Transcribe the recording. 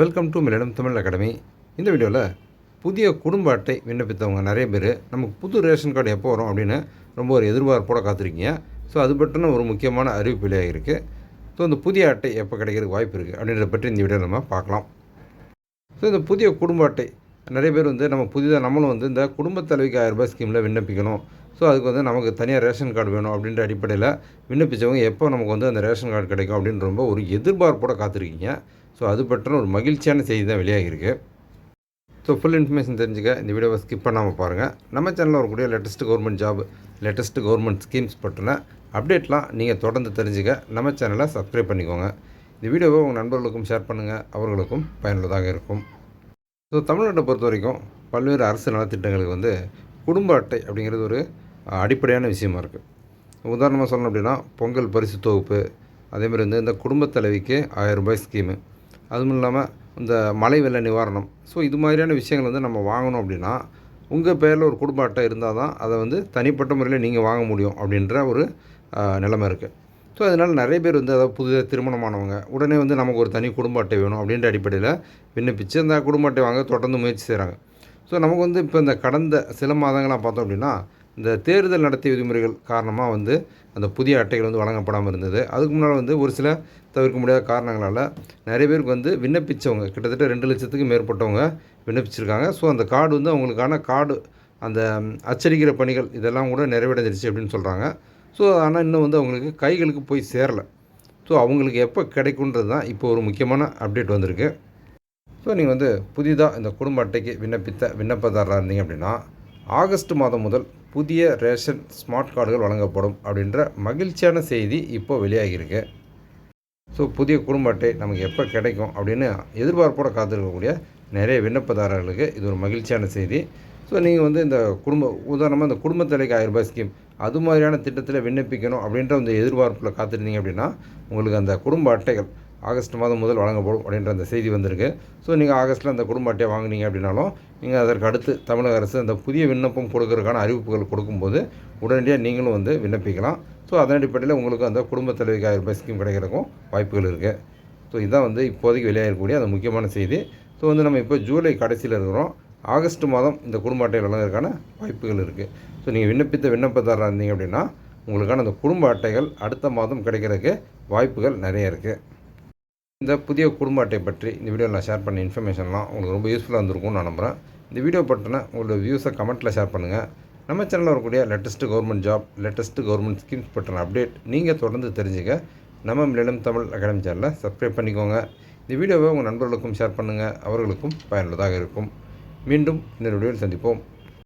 Welcome to மில்லிடம் Tamil academy இந்த வீடியோவில் புதிய குடும்ப அட்டை விண்ணப்பித்தவங்க நிறைய பேர் நமக்கு புது ரேஷன் கார்டு எப்போ வரும் அப்படின்னு ரொம்ப ஒரு எதிர்பார்ப்போட காத்திருக்கீங்க. ஸோ அது பற்றின ஒரு முக்கியமான அறிவிப்பு இருக்குது ஸோ இந்த புதிய அட்டை எப்போ கிடைக்கிறதுக்கு வாய்ப்பு இருக்குது அப்படின்றத பற்றி இந்த வீடியோ நம்ம பார்க்கலாம். ஸோ இந்த புதிய குடும்ப அட்டை நிறைய பேர் வந்து நம்ம புதிதாக நம்மளும் வந்து இந்த குடும்ப தலைவிக்கு ஆயிரம் ரூபாய் ஸ்கீமில் விண்ணப்பிக்கணும். ஸோ அதுக்கு வந்து நமக்கு தனியாக ரேஷன் கார்டு வேணும் அப்படின்ற அடிப்படையில் விண்ணப்பித்தவங்க எப்போ நமக்கு வந்து அந்த ரேஷன் கார்டு கிடைக்கும் அப்படின்னு ரொம்ப ஒரு எதிர்பார்ப்போட காத்திருக்கீங்க. ஸோ அது பற்றின ஒரு மகிழ்ச்சியான செய்தி தான் வெளியாகிருக்கு ஸோ ஃபுல் இன்ஃபர்மேஷன் தெரிஞ்சுக்க இந்த வீடியோவை ஸ்கிப் பண்ணாமல் பாருங்கள் நம்ம சேனலில் வரக்கூடிய latest government job latest government schemes பற்றின அப்டேட்லாம் நீங்கள் தொடர்ந்து தெரிஞ்சுக்க நம்ம சேனலை சப்ஸ்கிரைப் பண்ணிக்கோங்க. இந்த வீடியோவை உங்கள் நண்பர்களுக்கும் ஷேர் பண்ணுங்கள் அவர்களுக்கும் பயனுள்ளதாக இருக்கும். ஸோ தமிழ்நாட்டை பொறுத்த வரைக்கும் பல்வேறு அரசு நலத்திட்டங்களுக்கு வந்து குடும்ப அட்டை அப்படிங்கிறது ஒரு அடிப்படையான விஷயமா இருக்குது உதாரணமாக சொல்லணும் அப்படின்னா பொங்கல் பரிசு தொகுப்பு அதேமாதிரி வந்து இந்த குடும்பத் தலைவிக்கு ஆயிரம் ரூபாய் ஸ்கீமு அதுவும் இல்லாமல் இந்த மழை வெள்ள நிவாரணம். ஸோ இது மாதிரியான விஷயங்கள் வந்து நம்ம வாங்கணும் அப்படின்னா உங்கள் பேரில் ஒரு குடும்ப அட்டை இருந்தால் தான் அதை வந்து தனிப்பட்ட முறையில் நீங்கள் வாங்க முடியும் அப்படின்ற ஒரு நிலைமை இருக்குது ஸோ அதனால் நிறைய பேர் வந்து அதாவது புதிதாக திருமணமானவங்க உடனே வந்து நமக்கு ஒரு தனி குடும்ப அட்டை வேணும் அப்படின்ற அடிப்படையில் விண்ணப்பித்து அந்த குடும்ப அட்டை வாங்க தொடர்ந்து முயற்சி செய்கிறாங்க ஸோ நமக்கு வந்து இப்போ இந்த கடந்த சில மாதங்களாக பார்த்தோம் அப்படின்னா இந்த தேர்தல் நடத்திய விதிமுறைகள் காரணமாக வந்து அந்த புதிய அட்டைகள் வந்து வழங்கப்படாமல் இருந்தது. அதுக்கு முன்னால் வந்து ஒரு சில தவிர்க்க முடியாத காரணங்களால் நிறைய பேருக்கு வந்து விண்ணப்பித்தவங்க கிட்டத்தட்ட ரெண்டு லட்சத்துக்கு மேற்பட்டவங்க விண்ணப்பிச்சிருக்காங்க. ஸோ அந்த கார்டு வந்து அவங்களுக்கான கார்டு அந்த அச்சடிக்கிற பணிகள் இதெல்லாம் கூட நிறைவடைஞ்சிருச்சு அப்படின்னு சொல்கிறாங்க ஸோ ஆனால் இன்னும் வந்து அவங்களுக்கு கைகளுக்கு போய் சேரலை. ஸோ அவங்களுக்கு எப்போ கிடைக்குன்றது தான் இப்போ ஒரு முக்கியமான அப்டேட் வந்திருக்கு. ஸோ நீங்கள் வந்து புதிதாக இந்த குடும்ப அட்டைக்கு விண்ணப்பித்த விண்ணப்பதாரராக இருந்தீங்க அப்படின்னா ஆகஸ்ட் மாதம் முதல் புதிய ரேஷன் ஸ்மார்ட் கார்டுகள் வழங்கப்படும் அப்படின்ற மகிழ்ச்சியான செய்தி இப்போ வெளியாகியிருக்கு. ஸோ புதிய குடும்ப அட்டை நமக்கு எப்போ கிடைக்கும் அப்படின்னு எதிர்பார்ப்போடு காத்திருக்கக்கூடிய நிறைய விண்ணப்பதாரர்களுக்கு இது ஒரு மகிழ்ச்சியான செய்தி. ஸோ நீங்கள் வந்து இந்த குடும்ப உதாரணமாக இந்த குடும்ப தலைக்கு ஆயிரம் ரூபாய் ஸ்கீம் அது மாதிரியான திட்டத்தில் விண்ணப்பிக்கணும் அப்படின்ற அந்த எதிர்பார்ப்பில் காத்திருந்தீங்க அப்படின்னா உங்களுக்கு அந்த குடும்ப அட்டைகள் ஆகஸ்ட் மாதம் முதல் வழங்கப்படும் அப்படின்ற அந்த செய்தி வந்திருக்கு. ஸோ நீங்கள் ஆகஸ்ட்டில் அந்த குடும்ப அட்டையை வாங்குனீங்க அப்படின்னாலும் நீங்கள் அதற்கு அடுத்து தமிழக அரசு அந்த புதிய விண்ணப்பம் கொடுக்கறதுக்கான அறிவிப்புகள் கொடுக்கும்போது உடனடியாக நீங்களும் வந்து விண்ணப்பிக்கலாம். ஸோ அதன் அடிப்படையில் உங்களுக்கு அந்த குடும்ப தலைவிக்கு ஆயிரம் ரூபாய் ஸ்கீம் கிடைக்கிறதுக்கும் வாய்ப்புகள் இருக்குது ஸோ இதுதான் வந்து இப்போதைக்கு வெளியாகக்கூடிய அந்த முக்கியமான செய்தி. ஸோ வந்து நம்ம இப்போ ஜூலை கடைசியில் இருக்கிறோம். ஆகஸ்ட் மாதம் இந்த குடும்ப அட்டை வழங்குறதுக்கான வாய்ப்புகள் இருக்குது ஸோ நீங்கள் விண்ணப்பித்த விண்ணப்பதாரராக இருந்தீங்க அப்படின்னா உங்களுக்கான அந்த குடும்ப அட்டைகள் அடுத்த மாதம் கிடைக்கிறதுக்கு வாய்ப்புகள் நிறைய இருக்குது இந்த புதிய குடும்ப அட்டை பற்றி இந்த வீடியோவில் நான் ஷேர் பண்ண இன்ஃபர்மேஷன்லாம் உங்களுக்கு ரொம்ப யூஸ்ஃபுல்லாக இருந்திருக்கும்னு நான் நம்புகிறேன் இந்த வீடியோ பற்றின உங்களோட வியூஸை கமெண்ட்டில் ஷேர் பண்ணுங்கள் நம்ம சேனலில் வரக்கூடிய latest government job latest government schemes பற்றின அப்டேட் நீங்கள் தொடர்ந்து தெரிஞ்சுக்க நம்ம மில்லிடம் தமிழ் அகாடமி சேனலை சப்ஸ்கிரைப் பண்ணிக்கோங்க. இந்த வீடியோவை உங்கள் நண்பர்களுக்கும் ஷேர் பண்ணுங்கள் அவர்களுக்கும் பயனுள்ளதாக இருக்கும். மீண்டும் இந்த வீடியோவில் சந்திப்போம்.